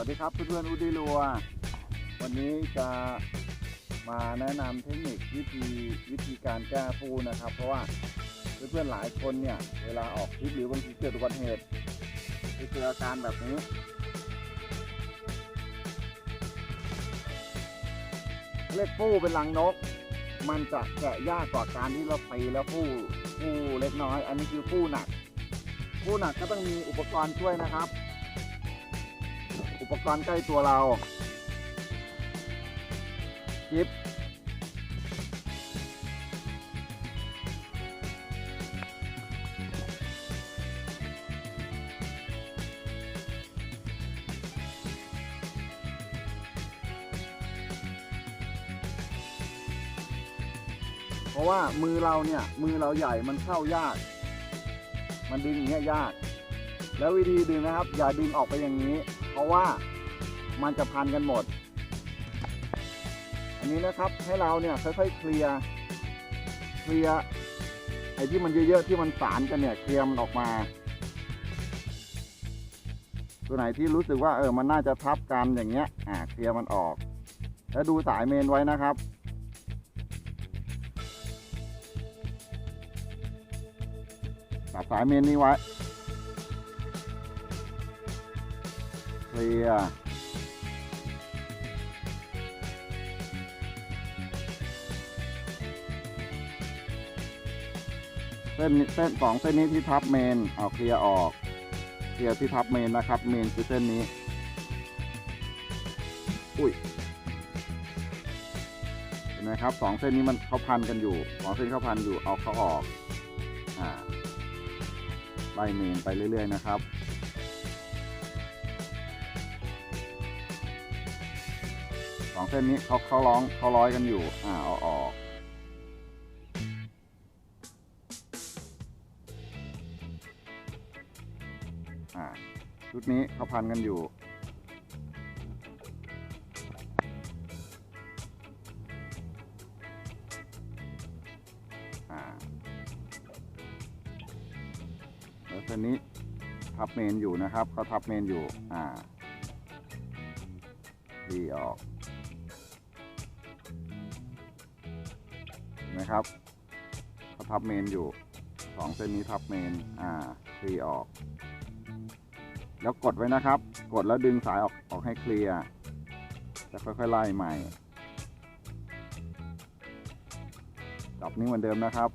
วัสดีครับเพื่อนๆอุดิลัว วันนี้จะมาแนะนำเทคนิควิธีวิธีการแก้ฟูนะครับ เพราะว่าเพื่อนๆหลายคนเนี่ยเวลาออกทริปหรือบางทีเกิดอุบัติเหตุจะเจออาการแบบนี้เรียกฟูเป็นรังนก มันจะแกะยากกว่าการที่เราตีแล้วฟูฟูเล็กน้อย อันนี้คือฟูหนักฟูหนักก็ต้องมีอุปกรณ์ช่วยนะครับ อุปกรณ์ใกล้ตัวเรากิฟเพราะว่ามือเราเนี่ย มือเราใหญ่มันเข้ายาก มันดึงอย่างเงี้ยยาก แล้ววิธีดึงนะครับ อย่าดึงออกไปอย่างนี้ เพราะว่ามันจะพันกันหมด อันนี้นะครับให้เราเนี่ยค่อยๆเคลียร์เคลียร์ไอ้ที่มันเยอะๆที่มันสารกันเนี่ยเคลียร์มันออกมา ตัวไหนที่รู้สึกว่าเออมันน่าจะทับกันอย่างเงี้ยอ่าเคลียร์มันออก แล้วดูสายเมนไว้นะครับตัดสายเมนนี้ไว้ ลียร์เส้นนี้เส้นสองเส้นนี้ที่ทับเมน เอาเคลียร์ออก เคลียร์ที่ทับเมนนะครับ เมนคือเส้นนี้ อุ้ย เห็นไหมครับสองเส้นนี้มันเขาพันกันอยู่สองเส้นเขาพันอยู่ เอาเขาออก อ่าไล่เมนไปเรื่อย ๆ นะครับ สองเส้นนี้เขาเขาร้องเขาร้อยกันอยู่ อ่าเอาออกอ่าชุดนี้เขาพันกันอยู่ อ่าแล้วเส้นนี้ทับเมนอยู่นะครับเขาทับเมนอยู่ อ่าดีออก นไหมครับเขาทับเมนอยู่สองเส้นนี้ทับเมนอ่าคลีออก แล้วกดไว้นะครับ กดแล้วดึงสายออกออกให้เคลียร์จะค่อยๆไล่ใหม่จับนิ้วเหมือนเดิมนะครับ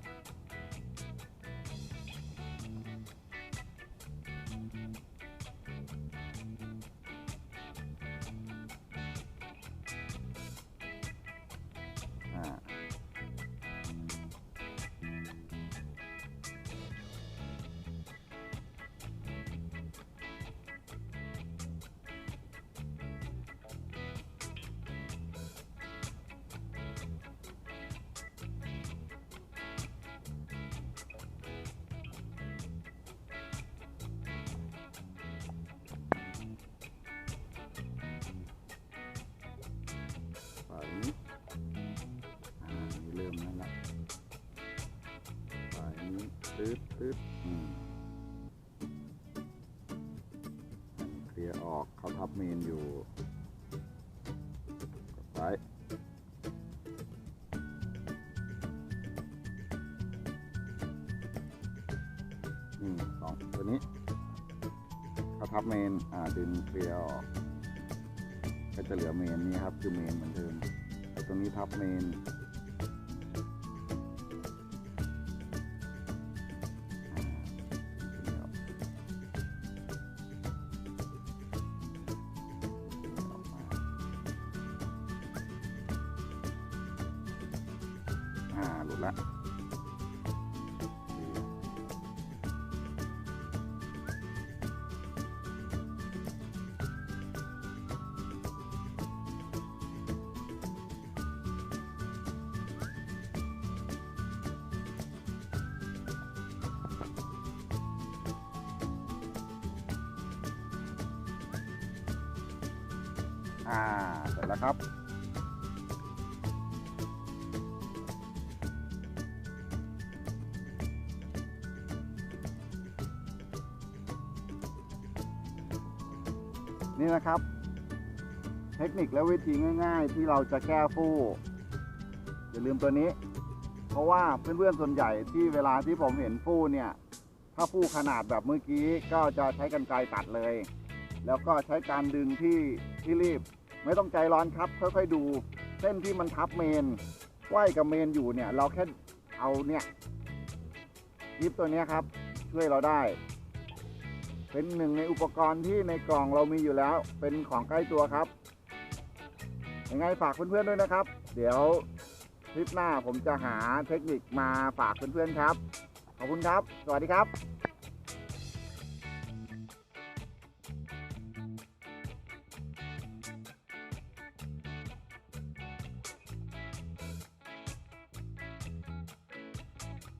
นี้ตืดตืดอืมเคลียร์ออกเขาทับเมนอยู่กดไปอืมสองตัวนี้เขาทับเมน อ่า ดึงเคลียร์ออกก็จะเหลือเมนนี่ครับ คือเมนเหมือนเดิมแต่ตรงนี้ทับเมน อ่าหลุดละอ่าเสร็จแล้วครับ นี่นะครับ เทคนิคและวิธีง่าย ๆ ที่เราจะแก้ฟู่อย่าลืมตัวนี้ เพราะว่าเพื่อนๆส่วนใหญ่ที่เวลาที่ผมเห็นฟู่เนี่ย ถ้าฟู่ขนาดแบบเมื่อกี้ก็จะใช้กันไกรตัดเลย แล้วก็ใช้การดึงที่ที่รีบ ไม่ต้องใจร้อนครับ ค่อยๆดู เส้นที่มันทับเมนไหวกับเมนอยู่เนี่ย เราแค่เอาเนี่ยยิบตัวนี้ครับ ช่วยเราได้ เป็นหนึ่งในอุปกรณ์ที่ในกล่องเรามีอยู่แล้ว เป็นของใกล้ตัวครับ ยังไงฝากเพื่อนๆด้วยนะครับ เดี๋ยวคลิปหน้าผมจะหาเทคนิคมาฝากเพื่อนๆครับ ขอบคุณครับ สวัสดีครับ